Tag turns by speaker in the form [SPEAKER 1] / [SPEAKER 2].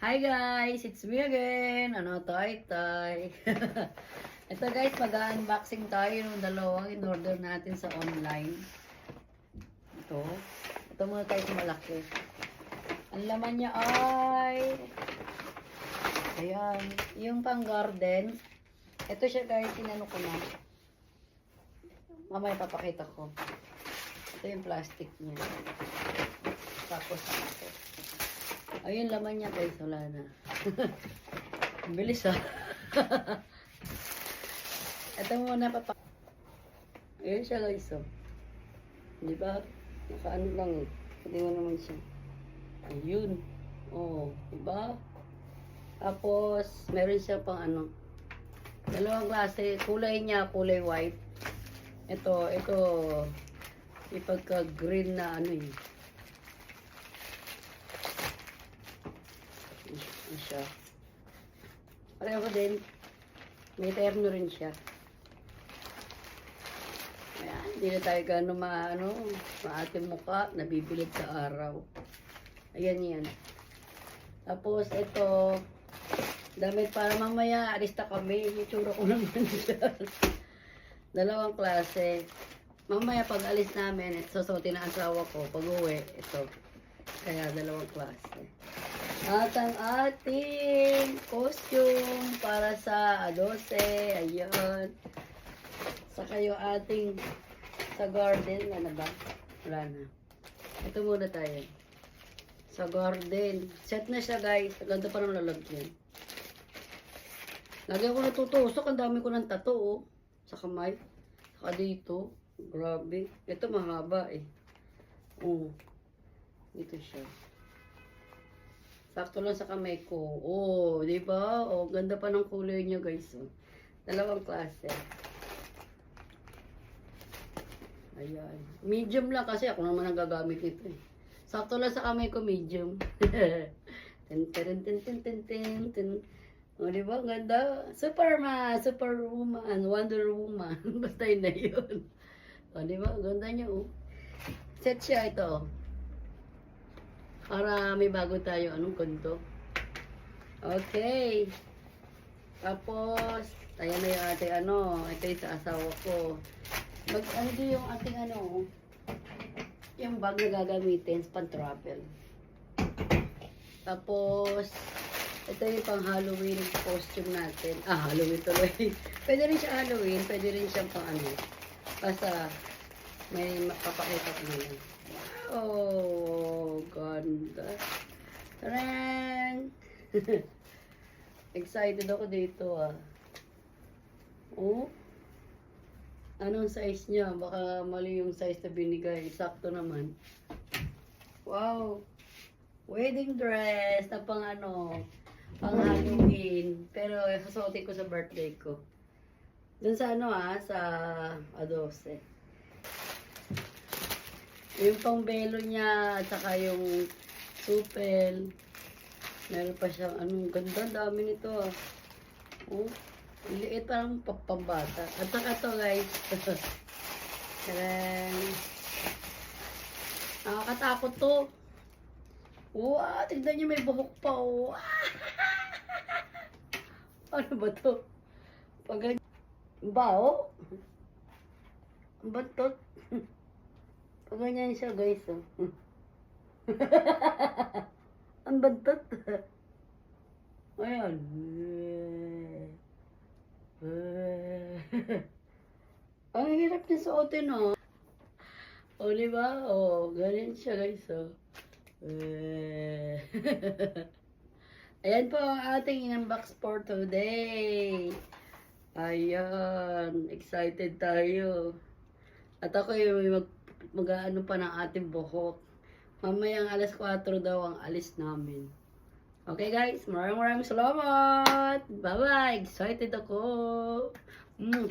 [SPEAKER 1] Hi guys, it's me again. Ano tay tay. Ito guys, mag-unboxing tayo ng dalawang in-order natin sa online. Ito. Ito tayo sa malaki. Ang laman niya ay Ayan, yung pang garden. Ito siya guys, sinano ko na. Mamaya papakita ko. Ito yung plastic niya. Tapos ito. Ayun laman niya guys, wala na. Ang bilis ah. Ito muna papa. Ayun siya guys oh. Di ba? Nakaano lang eh. Pwede mo naman siya. Ayun. Oh, di ba? Tapos, meron siya pang ano. Dalawang klase. Kulay niya, kulay white. Ito, ito. Ipagka green na ano eh. Ano siya. Pareho din. May terno rin siya. Ayan, hindi na tayo gano'n maano, maating mukha, nabibilid sa araw. Ayan yan. Tapos ito, damit para mamaya, alis na kami. Itsura ko naman. Dalawang klase. Mamaya pag alis namin, ito susuotin ng asawa ko. Pag uwi, ito. Kaya dalawang klase. At ang ating costume para sa 12. Ayun. Saka yung ating sa garden. Ano ba? Wala na. Ito muna tayo. Sa garden. Set na siya guys. Ganda pa ng lalagyan. Lagyan ko natutusok. Ang dami ko ng tato oh. Sa kamay. Saka dito. Grabe. Ito mahaba eh. Oh. Dito siya. Sakto lang sa kamay ko. Oh, di ba? Oh, ganda pa ng kulay niya, guys. Oh. Dalawang klase. Ayan. Medium lang kasi ako naman ang gagamit nito eh. Sakto lang sa kamay ko, medium. ten, ten, ten, ten, ten, ten, ten. O, di ba? Ganda. Superman, Superwoman, Wonder Woman. Basta yun na yun. O, di ba? Ganda niya, oh. Set siya ito. Para may bago tayo. Anong kanto? Okay. Tapos, ayan na yung ating ano. Ito yung sa asawa ko. Mag, ano yung ating ano, yung bag na gagamitin sa pan-travel. Tapos, ito yung pang Halloween costume natin. Ah, Halloween tuloy. pwede rin siya Halloween, pwede rin siyang pang ano. Basta, may mapapakita ko na Oh, ganda. Tarang! Excited ako dito ah. Oh, Anong size niya? Baka mali yung size na binigay. Sakto naman. Wow! Wedding dress na pang ano, pang Halloween. Pero susuotin ko sa birthday ko. Dun sa ano ah, sa A12. Yung pang belo niya, at saka yung supel. Meron pa siyang anong ganda, dami nito ah. Oh, liit parang pa- pambata. At saka to guys. Tarang. Nakakatakot to. Wow, tignan niyo may buhok pa. Oh. ano ba to? Pag Bao? Batot. Pag ganyan siya guys. Oh. Ang batot. Ayan. Ang hirap niya suotin, oh. O, di ba? O, ganyan siya, guys, oh. Ayan po ang ating in-unbox for today. Ayan. Excited tayo. At ako yung mag, mag-ano pa ng ating buhok. Mamayang alas 4 daw ang alis namin. Okay guys, maraming maraming salamat. Bye-bye. Excited ako. Mm.